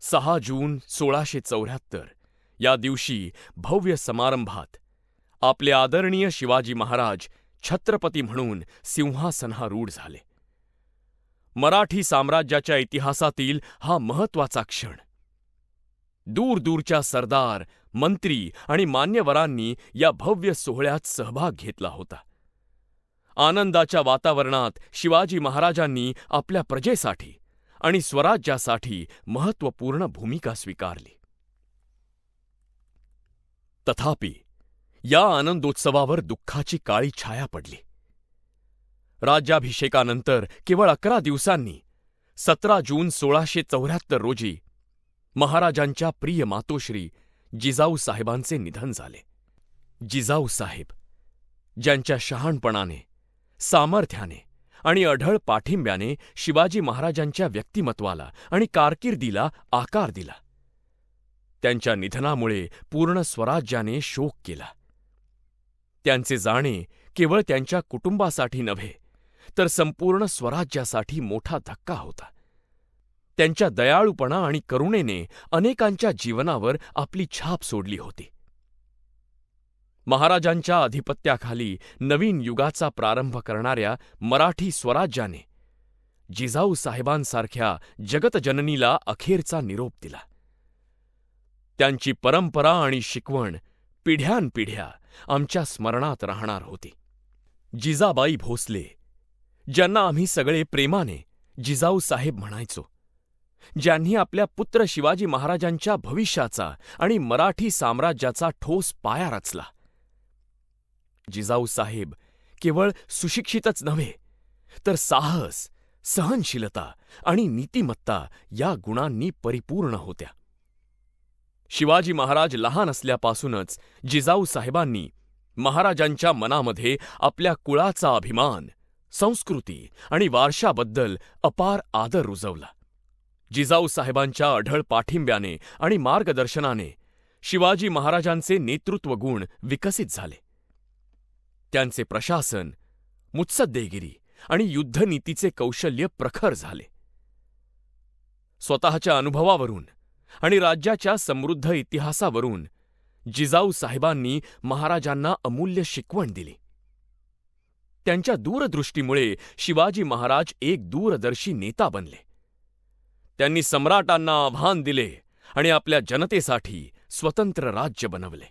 सहा जून सोळाशे चौऱ्याहत्तर या दिवशी भव्य समारंभात आपले आदरणीय शिवाजी महाराज छत्रपती म्हणून सिंहासनारूढ झाले. मराठी साम्राज्याच्या इतिहासातील हा महत्त्वाचा क्षण. दूरदूरच्या सरदार मंत्री आणि मान्यवरांनी या भव्य सोहळ्यात सहभाग घेतला होता. आनंदाच्या वातावरणात शिवाजी महाराजांनी आपल्या प्रजेसाठी आणि स्वराज्यासाठी महत्त्वपूर्ण भूमिका स्वीकारली. तथापि या आनंदोत्सवावर दुःखाची काळी छाया पडली. राज्याभिषेकानंतर केवळ अकरा दिवसांनी सतरा जून सोळाशे चौऱ्याहत्तर रोजी महाराजांच्या प्रिय मातोश्री जिजाऊ साहेबांचे निधन झाले. जिजाऊ साहेब ज्यांच्या शहाणपणाने सामर्थ्याने आणि अढळ पाठिंब्याने शिवाजी महाराजांच्या व्यक्तिमत्वाला आणि कारकिर्दीला आकार दिला. त्यांच्या निधनामुळे पूर्ण स्वराज्याने शोक केला. त्यांचे जाणे केवळ त्यांच्या कुटुंबासाठी नव्हे तर संपूर्ण स्वराज्यासाठी मोठा धक्का होता. त्यांच्या दयाळूपणा आणि करुणेने अनेकांच्या जीवनावर आपली छाप सोडली होती. महाराजांच्या अधिपत्याखाली नवीन युगाचा प्रारंभ करणाऱ्या मराठी स्वराज्याने जिजाऊ साहेबांसारख्या जगतजननीला अखेरचा निरोप दिला. त्यांची परंपरा आणि शिकवण पिढ्यानपिढ्या आमच्या स्मरणात राहणार होती. जिजाबाई भोसले ज्यांना आम्ही सगळे प्रेमाने जिजाऊ साहेब म्हणायचो ज्यांनी आपल्या पुत्र शिवाजी महाराजांच्या भविष्याचा आणि मराठी साम्राज्याचा ठोस पाया रचला. जिजाऊ साहेब केवळ सुशिक्षितच नव्हे तर साहस सहनशीलता आणि नीतिमत्ता या गुणांनी परिपूर्ण होत्या. शिवाजी महाराज लहान असल्यापासूनच जिजाऊ साहेबांनी महाराजांच्या मनामध्ये आपल्या कुळाचा अभिमान संस्कृती आणि वारशाबद्दल अपार आदर रुजवला. जिजाऊ साहेबांच्या अढळ पाठिंब्याने आणि मार्गदर्शनाने शिवाजी महाराजांचे नेतृत्व गुण विकसित झाले. त्यांचे प्रशासन मुत्सद्देगिरी आणि युद्धनीतीचे कौशल्य प्रखर झाले. स्वतःच्या अनुभवावरून आणि राज्याच्या समृद्ध इतिहासावरून जिजाऊ साहेबांनी महाराजांना अमूल्य शिकवण दिली. त्यांच्या दूरदृष्टीमुळे शिवाजी महाराज एक दूरदर्शी नेता बनले. त्यांनी सम्राटांना आव्हान दिले आणि आपल्या जनतेसाठी स्वतंत्र राज्य बनवले.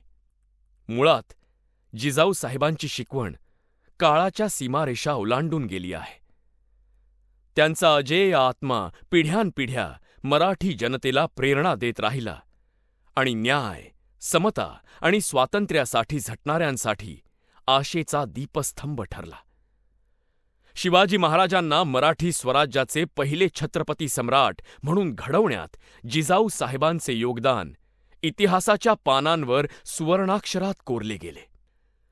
मुळात जिजाऊ साहेबांची शिकवण काळाच्या सीमारेषा ओलांडून गेली आहे. त्यांचा अजेय आत्मा पिढ्यानपिढ्या मराठी जनतेला प्रेरणा देत राहिला आणि न्याय समता आणि स्वातंत्र्यासाठी झटणाऱ्यांसाठी आशेचा दीपस्तंभ ठरला. शिवाजी महाराजांना मराठी स्वराज्याचे पहिले छत्रपती सम्राट म्हणून घडवण्यात जिजाऊ साहेबांचे योगदान इतिहासाच्या पानांवर सुवर्णाक्षरात कोरले गेले.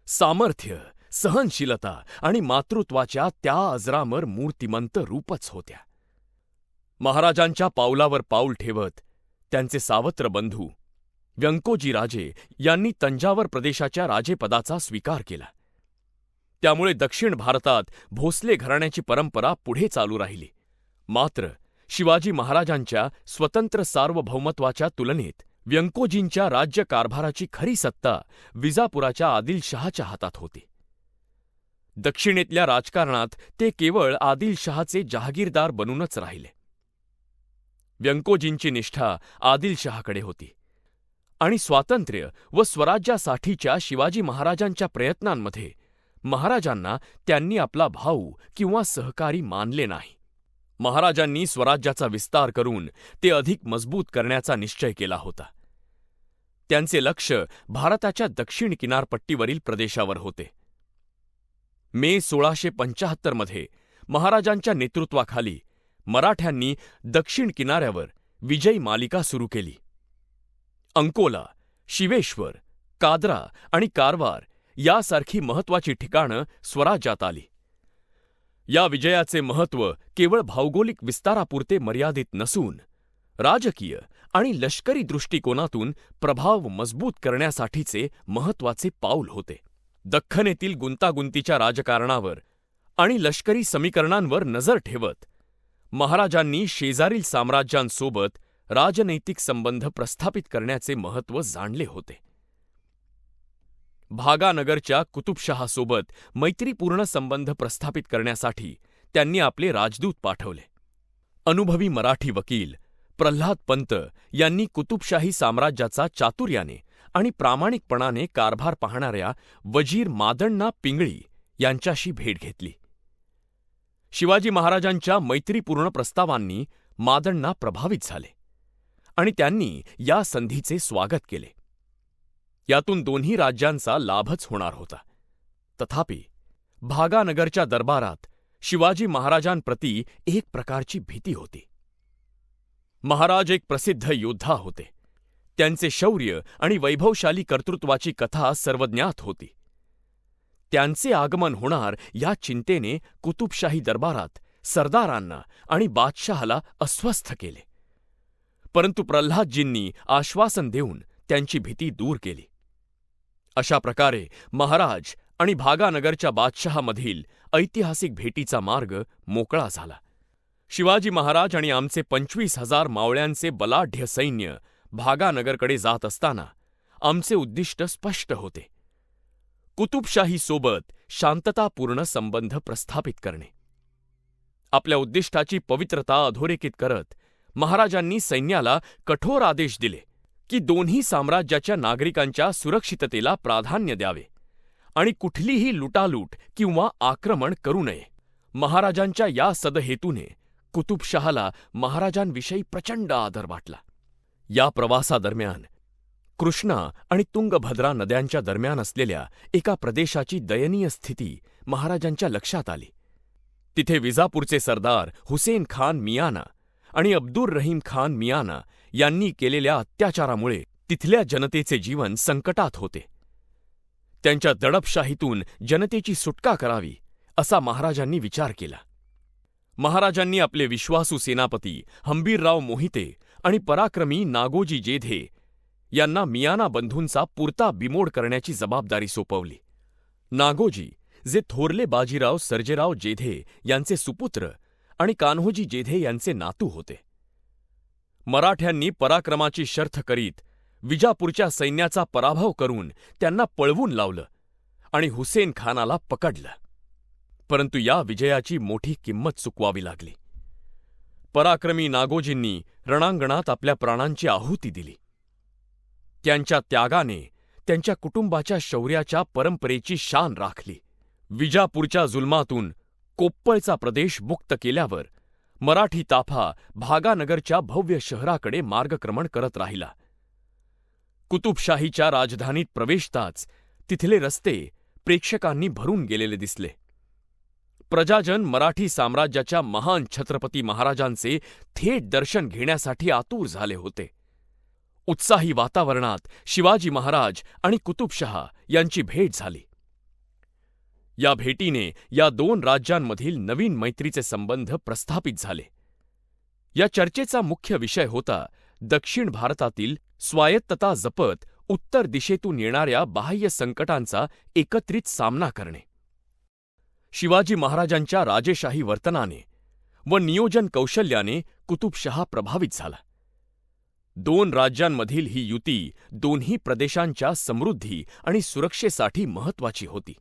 सामर्थ्य सहनशीलता आणि मातृत्वाच्या त्या अजरामर मूर्तिमंत रूपच होत्या. महाराजांच्या पावलावर पाऊल ठेवत त्यांचे सावत्र बंधू व्यंकोजी राजे यांनी तंजावर प्रदेशाच्या राजेपदाचा स्वीकार केला. त्यामुळे दक्षिण भारतात भोसले घराण्याची परंपरा पुढे चालू राहिली. मात्र शिवाजी महाराजांच्या स्वतंत्र सार्वभौमत्वाच्या तुलनेत व्यंकोजींच्या राज्यकारभाराची खरी सत्ता विजापुराच्या आदिलशहाच्या हातात होती. दक्षिणेतल्या राजकारणात ते केवळ आदिलशहाचे जहागीरदार बनूनच राहिले. व्यंकोजींची निष्ठा आदिलशहाकडे होती आणि स्वातंत्र्य व स्वराज्यासाठीच्या शिवाजी महाराजांच्या प्रयत्नांमध्ये महाराजांना त्यांनी आपला भाऊ किंवा सहकारी मानले नाही. महाराजांनी स्वराज्याचा विस्तार करून ते अधिक मजबूत करण्याचा निश्चय केला होता. त्यांचे लक्ष भारताच्या दक्षिण किनारपट्टीवरील प्रदेशावर होते. मे सोळाशे पंचाहत्तरमध्ये महाराजांच्या नेतृत्वाखाली मराठ्यांनी दक्षिण किनाऱ्यावर विजयी मालिका सुरू केली. अंकोला शिवेश्वर काद्रा आणि कारवार यासारखी महत्वाची ठिकाणं स्वराज्यात आली. या विजयाचे महत्त्व केवळ भौगोलिक विस्तारापुरते मर्यादित नसून राजकीय आणि लष्करी दृष्टिकोनातून प्रभाव मजबूत करण्यासाठीचे महत्त्वाचे पाऊल होते. दख्खनेतील गुंतागुंतीच्या राजकारणावर आणि लष्करी समीकरणांवर नजर ठेवत महाराजांनी शेजारील साम्राज्यांसोबत राजनैतिक संबंध प्रस्थापित करण्याचे महत्त्व जाणले होते. भागानगरच्या कुतुबशहासोबत मैत्रीपूर्ण संबंध प्रस्थापित करण्यासाठी त्यांनी आपले राजदूत पाठवले. अनुभवी मराठी वकील प्रल्हाद पंत यांनी कुतुबशाही साम्राज्याचा चातुर्याने आणि प्रामाणिकपणाने कारभार पाहणाऱ्या वजीर मादण्णा पिंगळी यांच्याशी भेट घेतली. शिवाजी महाराजांच्या मैत्रीपूर्ण प्रस्तावांनी मादण्णा प्रभावित झाले आणि त्यांनी या संधीचे स्वागत केले. यातून दोन्ही राज्यांचा लाभच होणार होता. तथापि भागानगरच्या दरबारात शिवाजी महाराजांप्रती एक प्रकारची भीती होती. महाराज एक प्रसिद्ध योद्धा होते. त्यांचे शौर्य आणि वैभवशाली कर्तृत्वाची कथा सर्वज्ञात होती. त्यांचे आगमन होणार या चिंतेने कुतुबशाही दरबारात सरदारांना आणि बादशहाला अस्वस्थ केले. परंतु प्रल्हादजींनी आश्वासन देऊन त्यांची भीती दूर केली. अशा प्रकारे महाराज आणि भागानगरच्या बादशहामधील ऐतिहासिक भेटीचा मार्ग मोकळा झाला. शिवाजी महाराज आणि आमचे पंचवीस हजार मावळ्यांचे बलाढ्य सैन्य भागानगरकडे जात असताना आमचे उद्दिष्ट स्पष्ट होते. कुतुबशाही सोबत शांततापूर्ण संबंध प्रस्थापित करणे. आपल्या उद्दिष्टाची पवित्रता अधोरेखित करत महाराजांनी सैन्याला कठोर आदेश दिले की दोन्ही साम्राज्याच्या नागरिकांच्या सुरक्षिततेला प्राधान्य द्यावे आणि कुठलीही लुटालूट किंवा आक्रमण करू नये. महाराजांच्या या सदहेतूने कुतुबशहाला महाराजांविषयी प्रचंड आदर वाटला. या प्रवासादरम्यान कृष्णा आणि तुंगभद्रा नद्यांच्या दरम्यान असलेल्या एका प्रदेशाची दयनीय स्थिती महाराजांच्या लक्षात आली. तिथे विजापूरचे सरदार हुसेन खान मियाना आणि अब्दुर रहीम खान मियाना यांनी केलेल्या अत्याचारामुळे तिथल्या जनतेचे जीवन संकटात होते. त्यांच्या दडपशाहीतून जनतेची सुटका करावी असा महाराजांनी विचार केला. महाराजांनी आपले विश्वासू सेनापती हंबीरराव मोहिते आणि पराक्रमी नागोजी जेधे यांना मियाना बंधूंचा पुरता बिमोड करण्याची जबाबदारी सोपवली. नागोजी जे थोरले बाजीराव सर्जेराव जेधे यांचे सुपुत्र आणि कान्होजी जेधे यांचे नातू होते. मराठ्यांनी पराक्रमाची शर्थ करीत विजापूरच्या सैन्याचा पराभव करून त्यांना पळवून लावलं आणि हुसेन खानाला पकडलं. परंतु या विजयाची मोठी किंमत चुकवावी लागली. पराक्रमी नागोजींनी रणांगणात आपल्या प्राणांची आहुती दिली. त्यांच्या त्यागाने त्यांच्या कुटुंबाच्या शौर्याच्या परंपरेची शान राखली. विजापूरच्या जुलमातून कोप्पळचा प्रदेश मुक्त केल्यावर मराठी ताफा भागानगरच्या भव्य शहराकडे मार्गक्रमण करत राहिला. कुतुबशाहीच्या राजधानीत प्रवेशताच तिथले रस्ते प्रेक्षकांनी भरून गेलेले दिसले. प्रजाजन मराठी साम्राज्याच्या महान छत्रपती महाराजांचे थेट दर्शन घेण्यासाठी आतुर झाले होते. उत्साही वातावरणात शिवाजी महाराज आणि कुतुबशहा यांची भेट झाली. या भेटीने या दोन राज्यांमधील नवीन मैत्रीचे संबंध प्रस्थापित झाले. या चर्चेचा मुख्य विषय होता दक्षिण भारतातील स्वायत्तता जपत उत्तर दिशेतून येणाऱ्या बाह्य संकटांचा एकत्रित सामना करणे. शिवाजी महाराजांच्या राजेशाही वर्तनाने व नियोजन कौशल्याने कुतुबशहा प्रभावित झाला. दोन राज्यांमधील ही युती दोन्ही प्रदेशांच्या समृद्धी आणि सुरक्षेसाठी महत्वाची होती.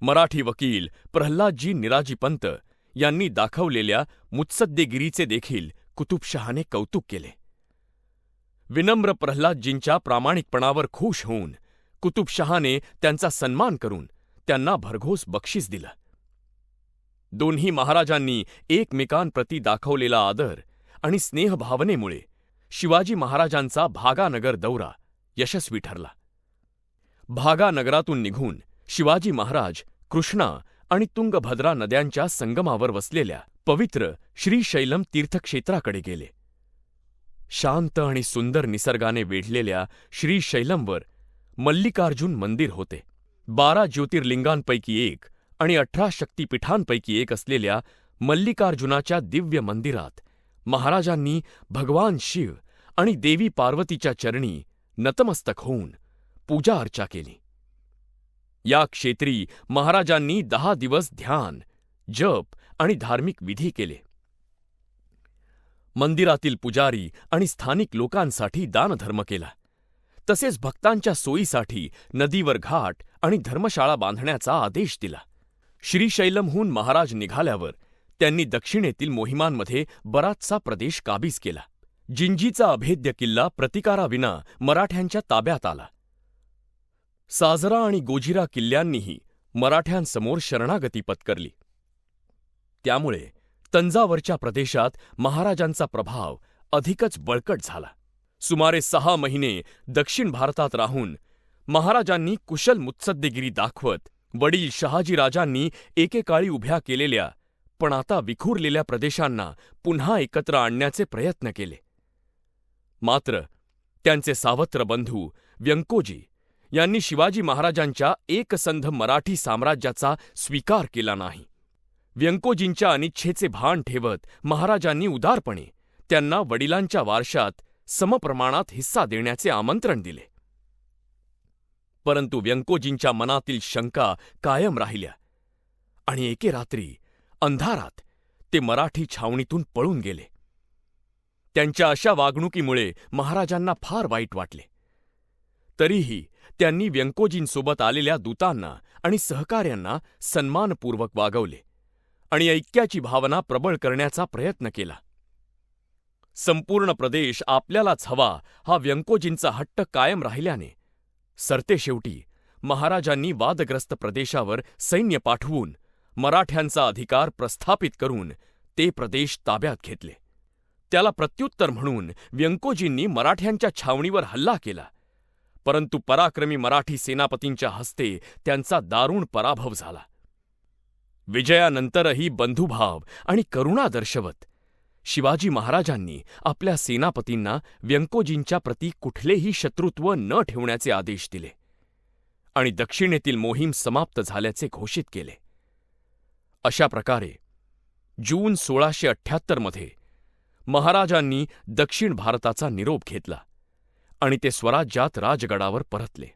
मराठी वकील प्रल्हादजी निराजीपंत यांनी दाखवलेल्या मुत्सद्देगिरीचे देखील कुतुबशहाने कौतुक केले. विनम्र प्रल्हादजींच्या प्रामाणिकपणावर खुश होऊन कुतुबशहाने त्यांचा सन्मान करून त्यांना भरघोस बक्षीस दिलं. दोन्ही महाराजांनी एकमेकांप्रती दाखवलेला आदर आणि स्नेहभावनेमुळे शिवाजी महाराजांचा भागानगर दौरा यशस्वी ठरला. भागानगरातून निघून शिवाजी महाराज कृष्णा आणि तुंगभद्रा नद्यांच्या संगमावर वसलेल्या पवित्र श्रीशैलम तीर्थक्षेत्राकडे गेले. शांत आणि सुंदर निसर्गाने वेढलेल्या श्रीशैलमवर मल्लिकार्जुन मंदिर होते. बारा ज्योतिर्लिंगांपैकी एक आणि अठरा शक्तीपीठांपैकी एक असलेल्या मल्लिकार्जुनाच्या दिव्य मंदिरात महाराजांनी भगवान शिव आणि देवी पार्वतीच्या चरणी नतमस्तक होऊन पूजा अर्चा केली. या क्षेत्री महाराजांनी दहा दिवस ध्यान जप आणि धार्मिक विधी केले. मंदिरातील पुजारी आणि स्थानिक लोकांसाठी दानधर्म केला. तसेच भक्तांच्या सोयीसाठी नदीवर घाट आणि धर्मशाळा बांधण्याचा आदेश दिला. श्रीशैलमहून महाराज निघाल्यावर त्यांनी दक्षिणेतील मोहिमांमध्ये बराचसा प्रदेश काबीज केला. जिंजीचा अभेद्य किल्ला प्रतिकाराविना मराठ्यांच्या ताब्यात आला. साजरा आणि गोजिरा किल्ल्यांनीही मराठ्यांसमोर शरणागती पत्करली. त्यामुळे तंजावरच्या प्रदेशात महाराजांचा प्रभाव अधिकच बळकट झाला. सुमारे सहा महिने दक्षिण भारतात राहून महाराजांनी कुशल मुत्सद्देगिरी दाखवत वडील शहाजीराजांनी एकेकाळी उभ्या केलेल्या पण आता विखुरलेल्या प्रदेशांना पुन्हा एकत्र आणण्याचे प्रयत्न केले. मात्र त्यांचे सावत्र बंधू व्यंकोजी यांनी शिवाजी महाराजांच्या एकसंध मराठी साम्राज्याचा स्वीकार केला नाही. व्यंकोजींच्या अनिच्छेचे भान ठेवत महाराजांनी उदारपणे त्यांना वडिलांच्या वारशात समप्रमाणात हिस्सा देण्याचे आमंत्रण दिले. परंतु व्यंकोजींच्या मनातील शंका कायम राहिल्या. आणि एके रात्री अंधारात ते मराठी छावणीतून पळून गेले. त्यांच्या अशा वागणुकीमुळे महाराजांना फार वाईट वाटले. तरीही त्यांनी व्यंकोजींसोबत आलेल्या दूतांना आणि सहकाऱ्यांना सन्मानपूर्वक वागवले आणि ऐक्याची भावना प्रबळ करण्याचा प्रयत्न केला. संपूर्ण प्रदेश आपल्यालाच हवा हा व्यंकोजींचा हट्ट कायम राहिल्याने सरतेशेवटी महाराजांनी वादग्रस्त प्रदेशावर सैन्य पाठवून मराठ्यांचा अधिकार प्रस्थापित करून ते प्रदेश ताब्यात घेतले. त्याला प्रत्युत्तर म्हणून व्यंकोजींनी मराठ्यांच्या छावणीवर हल्ला केला. परंतु पराक्रमी मराठी सेनापतींच्या हस्ते त्यांचा दारुण पराभव झाला. विजयानंतरही बंधुभाव आणि करुणा दर्शवत शिवाजी महाराजांनी आपल्या सेनापतींना व्यंकोजींच्या प्रती कुठलेही शत्रुत्व न ठेवण्याचे आदेश दिले आणि दक्षिणेतील मोहीम समाप्त झाल्याचे घोषित केले. अशा प्रकारे जून सोळाशे अठ्ठ्याहत्तरमध्ये महाराजांनी दक्षिण भारताचा निरोप घेतला आणि ते स्वराज्यात राजगडावर परतले.